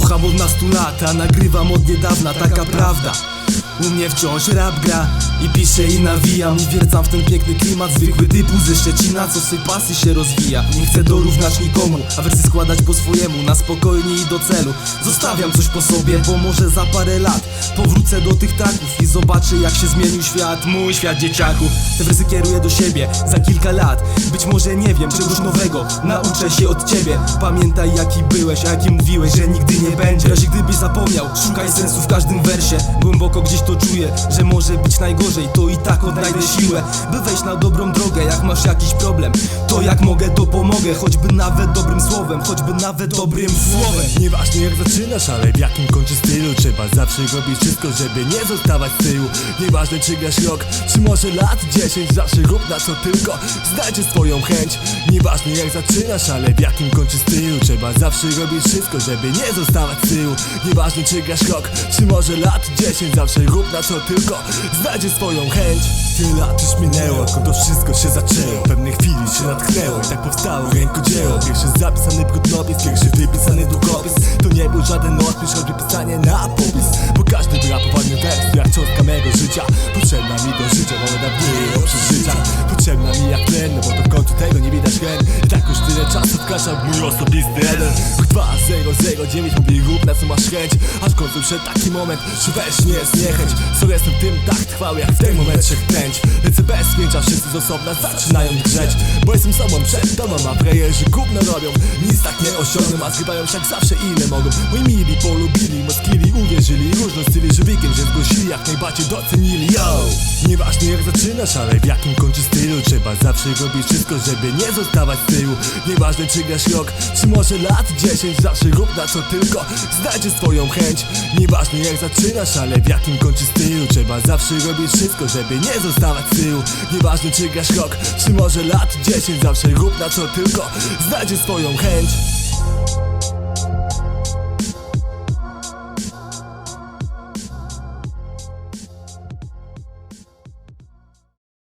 15 lat, a nagrywam od niedawna, taka prawda. U mnie wciąż rap gra i piszę i nawijam I wiercam w ten piękny klimat Zwykły typu ze Szczecina, co swej pasji się rozwija. Nie chcę dorównać nikomu, a wersy składać po swojemu Na spokojnie i do celu. Zostawiam coś po sobie, bo może za parę lat Powrócę do tych traków i zobaczę jak się zmienił świat. Mój świat dzieciaku Te wersy kieruję do siebie za kilka lat. Być może nie wiem, czegoś nowego Nauczę się od ciebie. Pamiętaj jaki byłeś, a jaki mówiłeś, że nigdy nie będzie. W razie gdybyś zapomniał, szukaj sensu w każdym wersie. Głęboko gdzieś to czuję, że może być najgorzej. To i tak odnajdę siłę, by wejść na dobrą drogę. Jak masz jakiś problem, to jak mogę to pomogę. Choćby nawet dobrym słowem, choćby nawet dobrym słowem. Nieważne zaczynasz, ale w jakim kończy stylu? Trzeba zawsze robić wszystko, żeby nie zostawać z tyłu. Nieważne czy grasz rok, czy może lat 10 Zawsze rób na co tylko, znajdzie swoją chęć. Nieważne jak zaczynasz, ale w jakim kończy stylu. Trzeba zawsze robić wszystko, żeby nie zostawać z tyłu. Nieważne czy grasz rok, czy może lat 10 Zawsze rób na co tylko, znajdzie swoją chęć Tyle lat już minęło, odkąd to wszystko się zaczęło? W pewnej chwili się natchnęło i tak powstało rękodzieło. Pierwszy zapisany brudnopis, pierwszy wypisany długopis. To nie był żaden odpis, choćby pisanie na popis Potrzebna mi do życia, bo dawniej o przeżycia Potrzebna mi jak tlen, no bo to w końcu tego nie widać hen I tak już tyle czasu wkraczam w mój osobisty jeden. 2009 mówi rób na co masz chęć? Aż w końcu przyszedł taki moment, że weź nie jest niechęć Co jestem tym tak trwał jak w tym momencie chęć Lecę bez pięcia, wszyscy z osobna zaczynają drzeć. Bo jestem sobą przed domem, a frajerzy gówno robią. Nic tak nie osiągną, a zgrywają jak zawsze ile mogą. Moi mili polubili, moskili uwierzyli Różno styli żywikiem, że zgłosili jak najbardziej docenili Yo! Nieważne jak zaczynasz, ale w jakim kończy stylu Trzeba zawsze robić wszystko, żeby nie zostawać z tyłu. Nieważne czy grasz rok, czy może lat 10 Zawsze rób na co tylko, znajdzie swoją chęć. Nieważne jak zaczynasz, ale w jakim kończy stylu Trzeba zawsze robić wszystko, żeby nie zostawać z tyłu. Nieważne czy grasz rok, czy może lat 10 Zawsze rób na co tylko, znajdzie swoją chęć